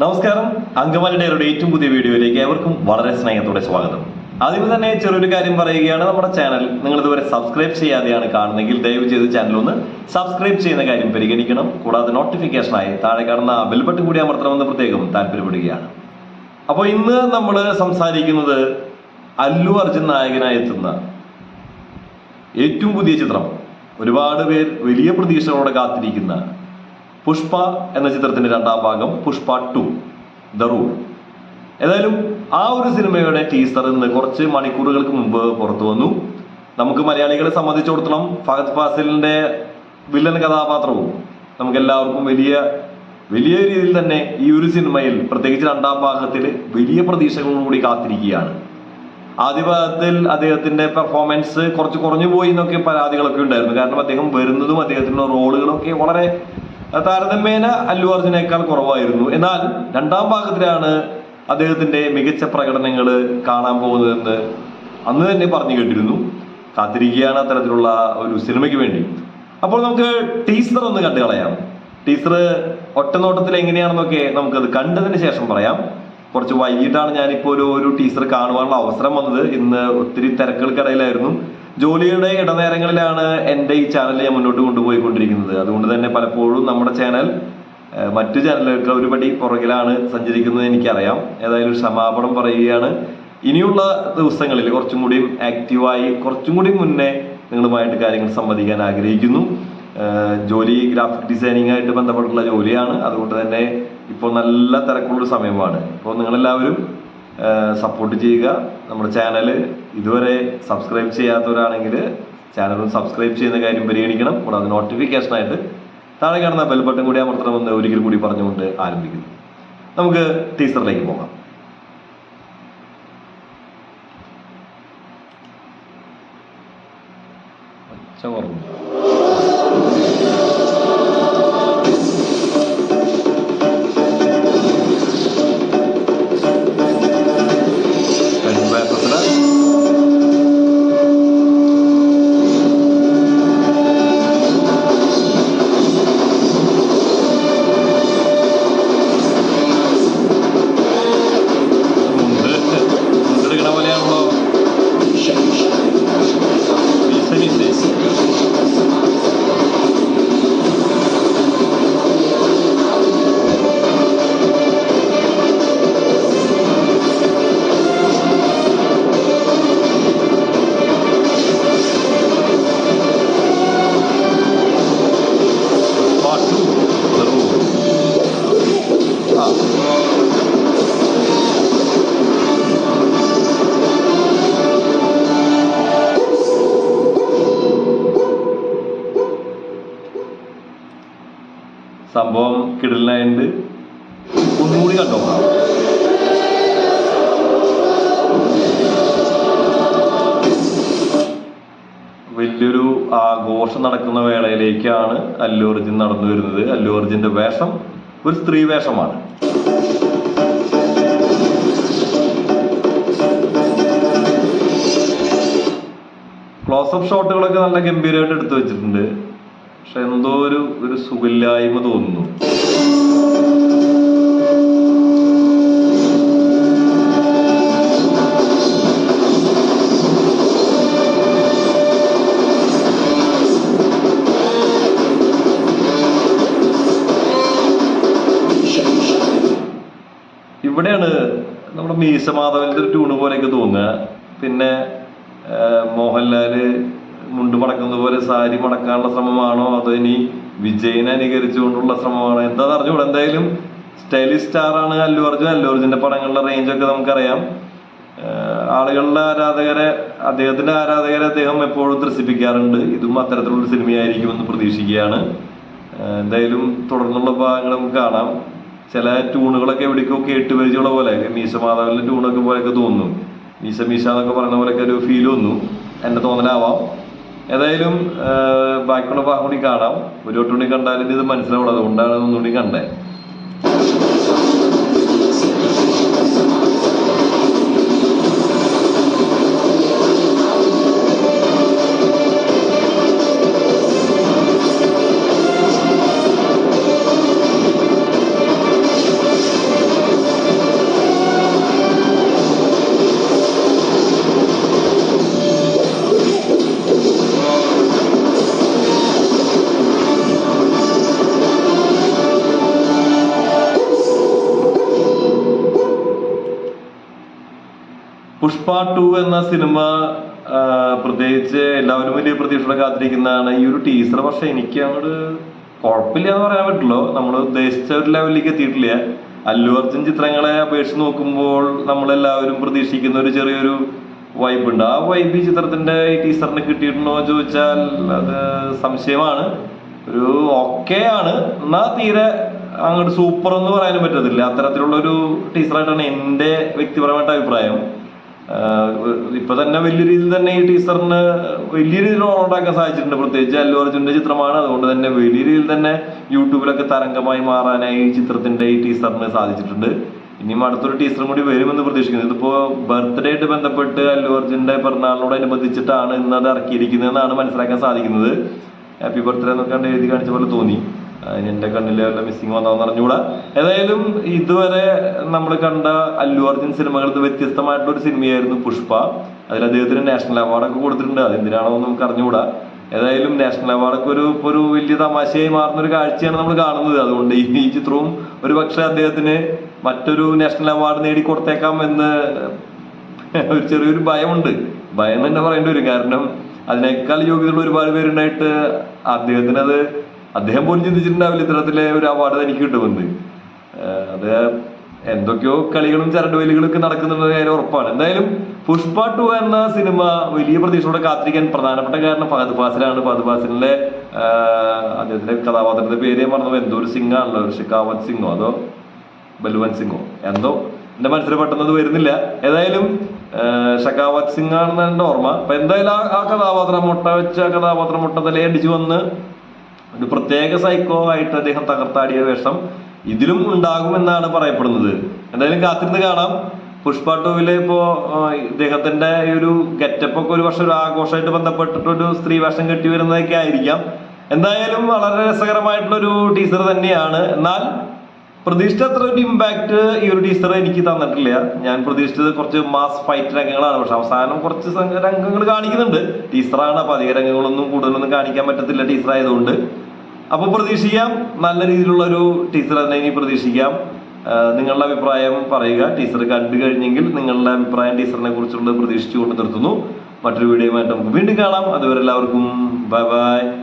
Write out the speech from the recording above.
നമസ്കാരം. അങ്കമാലി ഡയറിയുടെ ഏറ്റവും പുതിയ വീഡിയോയിലേക്ക് ഏവർക്കും വളരെ സ്നേഹത്തോടെ സ്വാഗതം. ആദ്യം തന്നെ ചെറിയൊരു കാര്യം പറയുകയാണ്. നമ്മുടെ ചാനൽ നിങ്ങൾ ഇതുവരെ സബ്സ്ക്രൈബ് ചെയ്യാതെയാണ് കാണുന്നെങ്കിൽ ദയവ് ചെയ്ത് ചാനൽ ഒന്ന് സബ്സ്ക്രൈബ് ചെയ്യുന്ന കാര്യം പരിഗണിക്കണം. കൂടാതെ നോട്ടിഫിക്കേഷനായി താഴെ കാണുന്ന ബെൽ ബട്ടൺ കൂടി അമർത്തണമെന്ന് പ്രത്യേകം താല്പര്യപ്പെടുകയാണ്. അപ്പോൾ ഇന്ന് നമ്മൾ സംസാരിക്കുന്നത് അല്ലു അർജുൻ നായകനായി എത്തുന്ന ഏറ്റവും പുതിയ ചിത്രം. ഒരുപാട് പേർ വലിയ പ്രതീക്ഷകളോടെ കാത്തിരിക്കുന്ന പുഷ്പ എന്ന ചിത്രത്തിന്റെ രണ്ടാം ഭാഗം പുഷ്പ ടു ദ റൂൾ. ഏതായാലും ആ ഒരു സിനിമയുടെ ടീസർ ഇന്ന് കുറച്ച് മണിക്കൂറുകൾക്ക് മുമ്പ് പുറത്തു വന്നു. നമുക്ക് മലയാളികളെ സംബന്ധിച്ചിടത്തോളം ഫഹദ് ഫാസിലിന്റെ വില്ലൻ കഥാപാത്രവും നമുക്ക് എല്ലാവർക്കും വലിയ വലിയ രീതിയിൽ തന്നെ ഈ ഒരു സിനിമയിൽ പ്രത്യേകിച്ച് രണ്ടാം ഭാഗത്തിൽ വലിയ പ്രതീക്ഷകളോടുകൂടി കാത്തിരിക്കുകയാണ്. ആദ്യ ഭാഗത്തിൽ അദ്ദേഹത്തിന്റെ പെർഫോമൻസ് കുറച്ച് കുറഞ്ഞു പോയി എന്നൊക്കെ പരാതികളൊക്കെ ഉണ്ടായിരുന്നു. കാരണം അദ്ദേഹം വരുന്നതും അദ്ദേഹത്തിന്റെ റോളുകളൊക്കെ വളരെ താരതമ്യേന അല്ലു അർജുനേക്കാൾ കുറവായിരുന്നു. എന്നാൽ രണ്ടാം ഭാഗത്തിലാണ് അദ്ദേഹത്തിന്റെ മികച്ച പ്രകടനങ്ങൾ കാണാൻ പോകുന്നതെന്ന് അന്ന് തന്നെ പറഞ്ഞു കേട്ടിരുന്നു. കാത്തിരിക്കുകയാണ് അത്തരത്തിലുള്ള ഒരു സിനിമയ്ക്ക് വേണ്ടി. അപ്പോൾ നമുക്ക് ടീസർ ഒന്ന് കണ്ടു കളയാം. ടീസർ ഒറ്റനോട്ടത്തിൽ എങ്ങനെയാണെന്നൊക്കെ നമുക്കത് കണ്ടതിന് ശേഷം പറയാം. കുറച്ച് വൈകിട്ടാണ് ഞാനിപ്പോൾ ഒരു ഒരു ടീസർ കാണുവാനുള്ള അവസരം വന്നത്. ഇന്ന് ഒത്തിരി തിരക്കുകൾക്കിടയിലായിരുന്നു. ജോലിയുടെ ഇടനേരങ്ങളിലാണ് എന്റെ ഈ ചാനൽ ഞാൻ മുന്നോട്ട് കൊണ്ടുപോയിക്കൊണ്ടിരിക്കുന്നത്. അതുകൊണ്ട് തന്നെ പലപ്പോഴും നമ്മുടെ ചാനൽ മറ്റു ചാനലുകൾക്ക് ഒരുപടി പുറകിലാണ് സഞ്ചരിക്കുന്നത് എനിക്കറിയാം. ഏതായാലും ഒരു സമാപനം പറയുകയാണ്. ഇനിയുള്ള ദിവസങ്ങളിൽ കുറച്ചും കൂടിയും ആക്റ്റീവായി കുറച്ചും കൂടി മുന്നേ നിങ്ങളുമായിട്ട് കാര്യങ്ങൾ സംവദിക്കാൻ ആഗ്രഹിക്കുന്നു. ജോലി ഗ്രാഫിക് ഡിസൈനിങ് ആയിട്ട് ബന്ധപ്പെട്ടുള്ള ജോലിയാണ്. അതുകൊണ്ട് തന്നെ ഇപ്പോൾ നല്ല തിരക്കുള്ളൊരു സമയമാണ്. ഇപ്പോൾ നിങ്ങളെല്ലാവരും സപ്പോർട്ട് ചെയ്യുക. നമ്മുടെ ചാനൽ ഇതുവരെ സബ്സ്ക്രൈബ് ചെയ്യാത്തവരാണെങ്കിൽ ചാനൽ സബ്സ്ക്രൈബ് ചെയ്യുന്ന കാര്യം പരിഗണിക്കണം. കൂടാതെ നോട്ടിഫിക്കേഷനായിട്ട് താഴെ കാണുന്ന ബെൽ ബട്ടൺ കൂടി അമർത്തണമെന്ന് ഒരിക്കൽ കൂടി പറഞ്ഞുകൊണ്ട് ആരംഭിക്കുന്നു. നമുക്ക് ടീച്ചറിലേക്ക് പോകാം. ഒച്ച. മീശ മീശ സംഭവം കിടലായിട്ട് ഒന്നുകൂടി കണ്ടോ വലിയൊരു ആഘോഷം നടക്കുന്ന വേളയിലേക്കാണ് അല്ലു അർജുൻ നടന്നു വരുന്നത്. അല്ലു അർജുന്റെ വേഷം ഒരു സ്ത്രീ വേഷമാണ്. ക്ലോസപ്പ് ഷോട്ടുകളൊക്കെ നല്ല ഗംഭീരമായിട്ട് എടുത്തു വെച്ചിട്ടുണ്ട്. പക്ഷെ എന്തോ ഒരു ഒരു സുഖില്ലായ്മ തോന്നുന്നു. ഇവിടെയാണ് നമ്മുടെ മീസമാധവന്റെ ഒരു ട്യൂണ് പോലെയൊക്കെ തോന്നുക. പിന്നെ മോഹൻലാൽ മുണ്ട് മടക്കുന്നത് പോലെ സാരി മടക്കാനുള്ള ശ്രമമാണോ? അതോ ഇനി വിജയനെ അനുകരിച്ചുകൊണ്ടുള്ള ശ്രമമാണോ? എന്താ അറിഞ്ഞൂടാ? എന്തായാലും സ്റ്റൈലിഷ് സ്റ്റാർ ആണ് അല്ലു അർജുൻ. അല്ലു അർജുന്റെ പടങ്ങളുടെ റേഞ്ച് ഒക്കെ നമുക്കറിയാം. ആളുകളുടെ ആരാധകരെ അദ്ദേഹത്തിന്റെ ആരാധകരെ അദ്ദേഹം എപ്പോഴും ത്രസിപ്പിക്കാറുണ്ട്. ഇതും അത്തരത്തിലുള്ള സിനിമയായിരിക്കുമെന്ന് പ്രതീക്ഷിക്കുകയാണ്. എന്തായാലും തുടർന്നുള്ള ഭാഗങ്ങൾ നമുക്ക് കാണാം. ചില ട്യൂണുകളൊക്കെ എവിടേക്കോ കേട്ട് പരിചയമുള്ള പോലെ മീശ മാതാവിന്റെ ട്യൂണൊക്കെ പോലെയൊക്കെ തോന്നുന്നു. മീശ മീശ എന്നൊക്കെ പറയുന്ന പോലെയൊക്കെ ഒരു ഫീൽ വന്നു. എന്റെ തോന്നലാവാം. ഏതായാലും ബാക്കിയുള്ള ഭാഗം കൂടി കാണാം. ഒരു വട്ടം കൂടി കണ്ടാലും ഇത് മനസ്സിലാവുള്ളൂ. അതുകൊണ്ടാണ് ഒന്നുകൂടി കണ്ടേ. പുഷ്പ ടു എന്ന സിനിമ പ്രത്യേകിച്ച് എല്ലാവരും വലിയ പ്രതീക്ഷയോടെ കാത്തിരിക്കുന്നതാണ് ഈ ഒരു ടീസർ പക്ഷെ എനിക്ക് അങ്ങോട്ട് കുഴപ്പമില്ല എന്ന് പറയാൻ പറ്റുള്ളൂ നമ്മൾ ഉദ്ദേശിച്ച ഒരു ലെവലിലേക്ക് എത്തിയിട്ടില്ല. അല്ലു അർജുൻ ചിത്രങ്ങളെ അപേക്ഷിച്ച് നോക്കുമ്പോൾ നമ്മളെല്ലാവരും പ്രതീക്ഷിക്കുന്ന ഒരു ചെറിയൊരു വൈബ് ഉണ്ട്. ആ വൈബ് ഈ ചിത്രത്തിന്റെ ഈ ടീസറിന് കിട്ടിയിട്ടുണ്ടോ എന്ന് ചോദിച്ചാൽ അത് സംശയമാണ്. ഒരു ഓക്കെ ആണ്. എന്നാ തീരെ അങ്ങോട്ട് സൂപ്പർ എന്ന് പറയാനും പറ്റത്തില്ല. അത്തരത്തിലുള്ള ഒരു ടീച്ചറായിട്ടാണ് എന്റെ വ്യക്തിപരമായിട്ട് അഭിപ്രായം. ഇപ്പൊ തന്നെ വലിയ രീതിയിൽ തന്നെ ഈ ടീസറിന് വലിയ രീതിയിൽ ഉണ്ടാക്കാൻ സാധിച്ചിട്ടുണ്ട്. പ്രത്യേകിച്ച് അല്ലു അർജുന്റെ ചിത്രമാണ്. അതുകൊണ്ട് തന്നെ വലിയ രീതിയിൽ തന്നെ യൂട്യൂബിലൊക്കെ തരംഗമായി മാറാനായി ഈ ചിത്രത്തിന്റെ ഈ ടീസറിന് സാധിച്ചിട്ടുണ്ട്. ഇനിയും അടുത്തൊരു ടീച്ചറും കൂടി വരുമെന്ന് പ്രതീക്ഷിക്കുന്നു. ഇതിപ്പോ ബർത്ത്ഡേ ആയിട്ട് ബന്ധപ്പെട്ട് അല്ലു അർജുന്റെ പിറന്നാളിനോടനുബന്ധിച്ചിട്ടാണ് ഇന്ന് അത് ഇറക്കിയിരിക്കുന്നതെന്നാണ് മനസ്സിലാക്കാൻ സാധിക്കുന്നത്. ഹാപ്പി ബർത്ത്ഡേ എന്നൊക്കെ എഴുതി കാണിച്ച പോലെ തോന്നി. അതിന് എന്റെ കണ്ണിൽ വല്ല മിസ്സിങ് വന്നതെന്ന് അറിഞ്ഞുകൂടാ. ഏതായാലും ഇതുവരെ നമ്മൾ കണ്ട അല്ലു അർജുൻ സിനിമകളിൽ നിന്ന് വ്യത്യസ്തമായിട്ടുള്ള ഒരു സിനിമയായിരുന്നു പുഷ്പ. അതിൽ അദ്ദേഹത്തിന് നാഷണൽ അവാർഡൊക്കെ കൊടുത്തിട്ടുണ്ട്. അതെന്തിനാണോ നമുക്ക് അറിഞ്ഞുകൂടാ. ഏതായാലും നാഷണൽ അവാർഡൊക്കെ ഒരു ഒരു വലിയ തമാശയായി മാറുന്ന ഒരു കാഴ്ചയാണ് നമ്മൾ കാണുന്നത്. അതുകൊണ്ട് ഈ ഈ ചിത്രവും ഒരു പക്ഷേ അദ്ദേഹത്തിന് മറ്റൊരു നാഷണൽ അവാർഡ് നേടി കൊടുത്തേക്കാം എന്ന് ഒരു ചെറിയൊരു ഭയമുണ്ട്. ഭയം തന്നെ പറയേണ്ടി വരും. കാരണം അതിനേക്കാൾ യോഗ്യതയുള്ള ഒരുപാട് പേരുണ്ടായിട്ട് അദ്ദേഹത്തിന് അത് അദ്ദേഹം പോലും ചിന്തിച്ചിട്ടുണ്ടാവില്ല ഇത്തരത്തിലെ ഒരു അവാർഡ് എനിക്ക് കിട്ടുമെന്ന്. അത് എന്തൊക്കെയോ കളികളും ചരടുവലികളും ഒക്കെ നടക്കുന്നുണ്ടെന്ന് കാര്യം ഉറപ്പാണ്. എന്തായാലും പുഷ്പ ടു എന്ന സിനിമ വലിയ പ്രതീക്ഷയോടെ കാത്തിരിക്കാൻ പ്രധാനപ്പെട്ട കാരണം ഫഹദ് ഫാസിലാണ്. ഫഹദ് ഫാസിലിന്റെ അദ്ദേഹത്തിന്റെ കഥാപാത്രത്തിന്റെ പേര് പറഞ്ഞത് എന്തോ ഒരു സിംഗ് ആണല്ലോ ഷിക്കാവത് സിംഗോ അതോ ബൽവന്ത് സിംഗോ? എന്തോ എന്റെ മനസ്സിൽ പെട്ടെന്ന് വരുന്നില്ല. ഏതായാലും ഷക്കാവത് സിംഗ് ആണെന്ന് ഓർമ്മ. അപ്പൊ എന്തായാലും ആ- കഥാപാത്രം മുട്ട വെച്ച കഥാപാത്രം മുട്ട തലയടിച്ചു വന്ന് ഒരു പ്രത്യേക സൈക്കോ ആയിട്ട് അദ്ദേഹം തകർത്താടിയ വേഷം ഇതിലും ഉണ്ടാകുമെന്നാണ് പറയപ്പെടുന്നത്. എന്തായാലും കാത്തിരുന്ന് കാണാം. പുഷ്പ ടൂവിൽ ഇപ്പോ ഇദ്ദേഹത്തിന്റെ ഈ ഒരു ഗെറ്റപ്പ് ഒക്കെ ഒരു വർഷം ഒരു ആഘോഷമായിട്ട് ബന്ധപ്പെട്ടിട്ട് ഒരു സ്ത്രീ വേഷം കെട്ടി വരുന്നതൊക്കെ ആയിരിക്കാം. എന്തായാലും വളരെ രസകരമായിട്ടുള്ള ഒരു ടീച്ചർ തന്നെയാണ്. എന്നാൽ പ്രതീക്ഷിച്ച അത്ര ഒരു ഇമ്പാക്ട് ഈ ഒരു ടീച്ചർ എനിക്ക് തന്നിട്ടില്ല. ഞാൻ പ്രതീക്ഷിച്ചത് കുറച്ച് മാസ് ഫൈറ്റ് രംഗങ്ങളാണ്. പക്ഷെ അവസാനം കുറച്ച് രംഗങ്ങൾ കാണിക്കുന്നുണ്ട്. ടീച്ചറാണ് അപ്പൊ അധിക രംഗങ്ങളൊന്നും കൂടുതലൊന്നും കാണിക്കാൻ പറ്റത്തില്ല ടീച്ചർ ആയതുകൊണ്ട്. അപ്പൊ പ്രതീക്ഷിക്കാം. നല്ല രീതിയിലുള്ള ഒരു ടീച്ചർ തന്നെ ഇനി പ്രതീക്ഷിക്കാം. നിങ്ങളുടെ അഭിപ്രായം പറയുക. ടീച്ചർ കണ്ടു കഴിഞ്ഞെങ്കിൽ നിങ്ങളുടെ അഭിപ്രായം ടീച്ചറിനെ കുറിച്ചുള്ളത് പ്രതീക്ഷിച്ചുകൊണ്ട് നിർത്തുന്നു. മറ്റൊരു ആയിട്ട് നമുക്ക് വീണ്ടും കാണാം. അതുവരെ എല്ലാവർക്കും ബൈ ബൈ